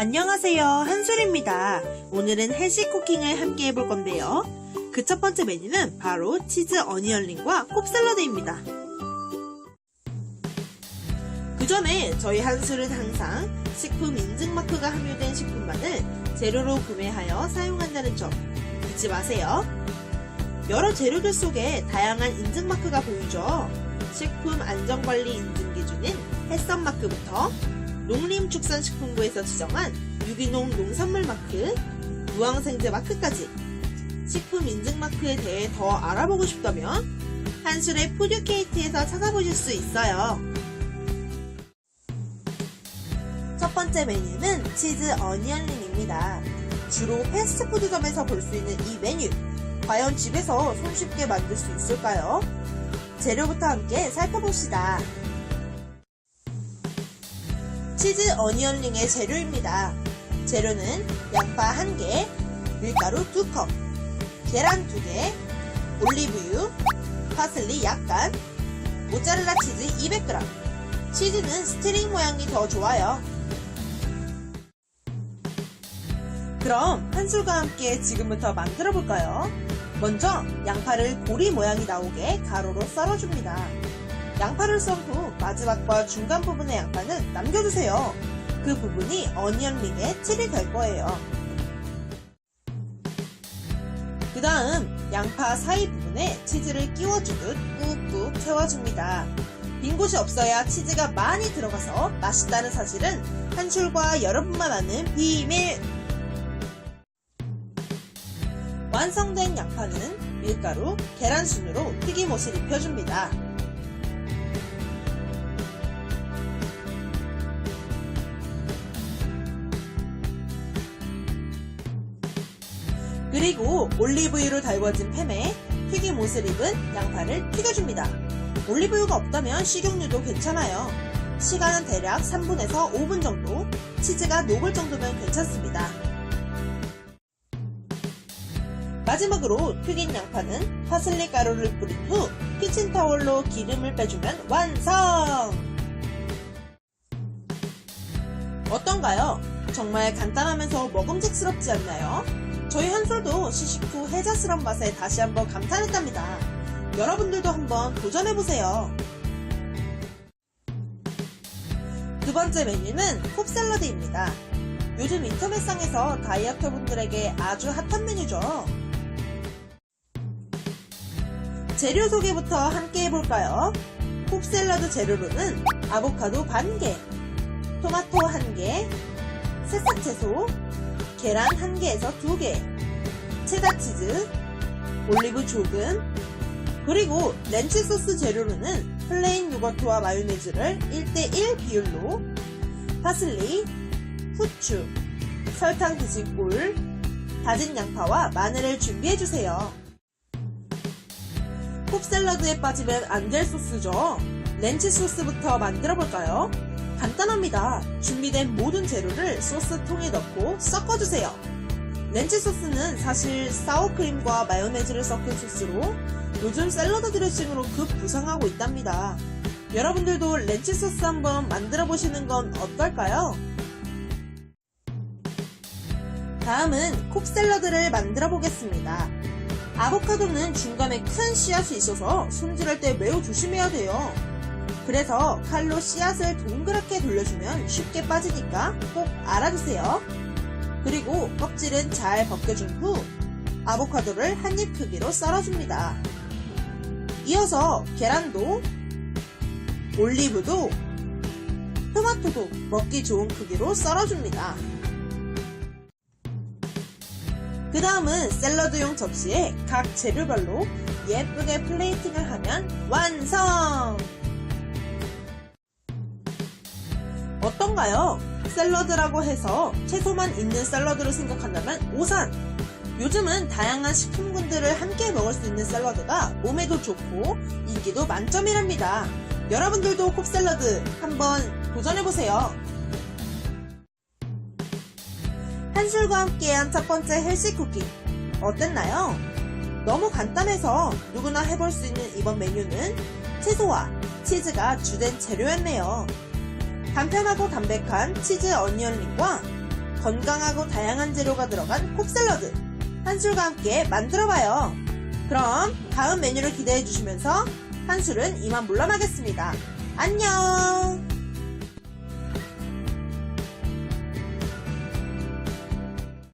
안녕하세요. 한솔입니다. 오늘은 헬시 쿠킹을 함께 해볼 건데요. 그 첫 번째 메뉴는 바로 치즈 어니언링과 콥샐러드입니다. 그 전에 저희 한술은 항상 식품 인증 마크가 함유된 식품만을 재료로 구매하여 사용한다는 점 잊지 마세요. 여러 재료들 속에 다양한 인증 마크가 보이죠. 식품 안전관리 인증 기준인 햇선 마크부터 농림축산식품부에서 지정한 유기농 농산물 마크, 무항생제 마크까지 식품 인증 마크에 대해 더 알아보고 싶다면 한술의 푸드케이트에서 찾아보실 수 있어요. 첫 번째 메뉴는 치즈 어니언링입니다. 주로 패스트푸드점에서 볼 수 있는 이 메뉴. 과연 집에서 손쉽게 만들 수 있을까요? 재료부터 함께 살펴봅시다. 치즈 어니언링의 재료입니다. 재료는 양파 1개, 밀가루 2컵, 계란 2개, 올리브유, 파슬리 약간, 모짜렐라 치즈 200g. 치즈는 스트링 모양이 더 좋아요. 그럼 한술과 함께 지금부터 만들어 볼까요? 먼저 양파를 고리 모양이 나오게 가로로 썰어줍니다. 양파를 썬 후 마지막과 중간 부분의 양파는 남겨주세요. 그 부분이 어니언링의 칠이 될 거예요. 그 다음 양파 사이 부분에 치즈를 끼워주듯 꾹꾹 채워줍니다. 빈 곳이 없어야 치즈가 많이 들어가서 맛있다는 사실은 한술과 여러분만 아는 비밀! 완성된 양파는 밀가루, 계란 순으로 튀김옷을 입혀줍니다. 그리고 올리브유로 달궈진 햄에 튀김옷을 입은 양파를 튀겨줍니다. 올리브유가 없다면 식용유도 괜찮아요. 시간은 대략 3분에서 5분 정도, 치즈가 녹을 정도면 괜찮습니다. 마지막으로 튀긴 양파는 파슬리 가루를 뿌린 후 키친타올로 기름을 빼주면 완성! 어떤가요? 정말 간단하면서 먹음직스럽지 않나요? 저희 한솔도 시식 후 해자스러운 맛에 다시 한번 감탄했답니다. 여러분들도 한번 도전해보세요. 두 번째 메뉴는 콥샐러드입니다. 요즘 인터넷상에서 다이어트 분들에게 아주 핫한 메뉴죠. 재료 소개부터 함께 해볼까요? 콥샐러드 재료로는 아보카도 반개, 토마토 1개, 새싹 채소, 계란 1개에서 2개, 체다치즈, 올리브 조금, 그리고 렌치 소스 재료로는 플레인 요거트와 마요네즈를 1대1 비율로, 파슬리, 후추, 설탕 드신 꿀, 다진 양파와 마늘을 준비해주세요. 콥샐러드에 빠지면 안 될 소스죠. 렌치 소스부터 만들어볼까요? 간단합니다. 준비된 모든 재료를 소스통에 넣고 섞어주세요. 렌치 소스는 사실 사워크림과 마요네즈를 섞은 소스로 요즘 샐러드 드레싱으로 급 부상하고 있답니다. 여러분들도 렌치 소스 한번 만들어 보시는 건 어떨까요? 다음은 콥 샐러드를 만들어 보겠습니다. 아보카도는 중간에 큰 씨앗이 있어서 손질할 때 매우 조심해야 돼요. 그래서 칼로 씨앗을 동그랗게 돌려주면 쉽게 빠지니까 꼭 알아두세요. 그리고 껍질은 잘 벗겨준 후 아보카도를 한 입 크기로 썰어줍니다. 이어서 계란도 올리브도 토마토도 먹기 좋은 크기로 썰어줍니다. 그 다음은 샐러드용 접시에 각 재료별로 예쁘게 플레이팅을 하면 완성! 어떤가요? 샐러드라고 해서 채소만 있는 샐러드로 생각한다면 오산! 요즘은 다양한 식품군들을 함께 먹을 수 있는 샐러드가 몸에도 좋고 인기도 만점이랍니다. 여러분들도 콥샐러드 한번 도전해보세요. 한술과 함께한 첫 번째 헬시 쿠킹 어땠나요? 너무 간단해서 누구나 해볼 수 있는 이번 메뉴는 채소와 치즈가 주된 재료였네요. 간편하고 담백한 치즈 어니언링과 건강하고 다양한 재료가 들어간 콕샐러드 한 술과 함께 만들어봐요. 그럼 다음 메뉴를 기대해 주시면서 한 술은 이만 물러나겠습니다. 안녕!